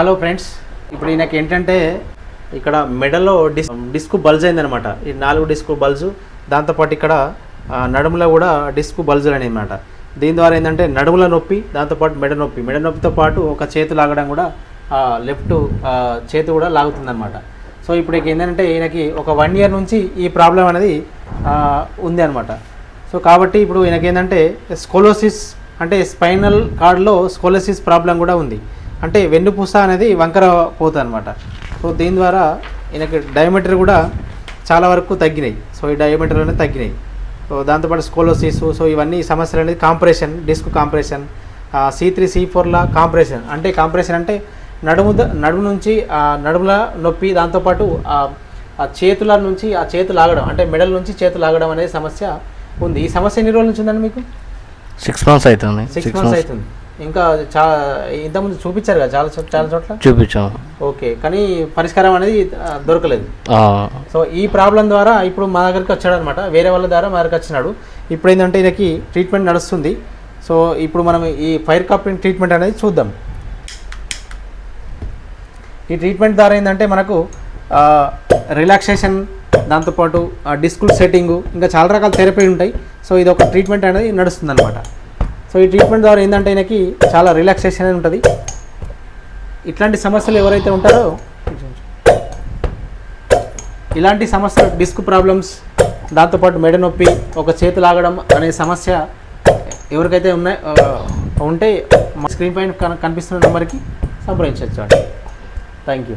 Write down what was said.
Hello friends ఇప్పుడు ఈయనకి ఏంటంటే ఇక్కడ మెడలో డిస్ డిస్క్ బల్జ్ అయిందనమాట ఈ నాలుగు డిస్క్ బల్జు దాంతోపాటు ఇక్కడ నడుములో కూడా డిస్క్ బల్జులు అనమాట దీని ద్వారా ఏంటంటే నడుముల నొప్పి దాంతోపాటు మెడ నొప్పి. మెడ నొప్పితో పాటు ఒక చేతి లాగడం కూడా లెఫ్ట్ చేతి కూడా లాగుతుందన్నమాట. సో ఇప్పుడు ఏంటంటే ఈయనకి ఒక వన్ ఇయర్ నుంచి ఈ ప్రాబ్లం అనేది ఉంది అనమాట సో కాబట్టి ఇప్పుడు ఈయనకి ఏంటంటే స్కోలోసిస్ అంటే స్పైనల్ కార్డ్లో స్కోలోసిస్ ప్రాబ్లం కూడా ఉంది. అంటే వెన్నుపూస అనేది వంకర పోతుంది అనమాట సో దీని ద్వారా ఈయనకి డయామీటర్ కూడా చాలా వరకు తగ్గినాయి. సో ఈ డయామీటర్ అనేది తగ్గినాయి. సో దాంతోపాటు స్కోలోసిస్ సో ఇవన్నీ సమస్యలు అనేది compression disc compression C three C ఫోర్ల compression అంటే కాంప్రెషన్ అంటే నడుము నడుము నుంచి ఆ నడుముల నొప్పి దాంతోపాటు ఆ చేతుల నుంచి ఆ చేతులు లాగడం అంటే మెడల నుంచి చేతులు లాగడం అనేది సమస్య ఉంది. ఈ సమస్య ఎన్ని రోజుల నుంచి ఉందండి మీకు? సిక్స్ మంత్స్ అవుతుంది సిక్స్ మంత్స్ అవుతుంది ఇంకా చా ఇంతకుముందు చూపించారు కదా చాలా చోట్ల చాలా చోట్ల? చూపించాం. ఓకే కానీ పరిష్కారం అనేది దొరకలేదు. సో ఈ ప్రాబ్లం ద్వారా ఇప్పుడు మా దగ్గరికి వచ్చాడు అనమాట వేరే వాళ్ళ ద్వారా మా దగ్గరికి వచ్చినాడు. ఇప్పుడు ఏంటంటే ఈయనకి ట్రీట్మెంట్ నడుస్తుంది. సో ఇప్పుడు మనం ఈ ఫైర్ కాపింగ్ ట్రీట్మెంట్ అనేది చూద్దాం. ఈ ట్రీట్మెంట్ ద్వారా ఏంటంటే మనకు రిలాక్సేషన్ దాంతోపాటు డిస్కుల్ సెట్టింగు ఇంకా చాలా రకాల థెరపీ ఉంటాయి. సో ఇది ఒక ట్రీట్మెంట్ అనేది నడుస్తుంది అనమాట సో ఈ ట్రీట్మెంట్ ద్వారా ఏంటంటే ఆయనకి చాలా రిలాక్సేషన్ అనేది ఉంటుంది. ఇట్లాంటి సమస్యలు ఎవరైతే ఉంటారో ఇలాంటి సమస్యలు డిస్క్ ప్రాబ్లమ్స్ దాంతోపాటు మెడ నొప్పి ఒక చేతి లాగడం అనే సమస్య ఎవరికైతే ఉన్నాయి ఉంటే మా స్క్రీన్ పైన కనిపిస్తున్న నెంబర్కి సంప్రదించవచ్చు అండి. Thank you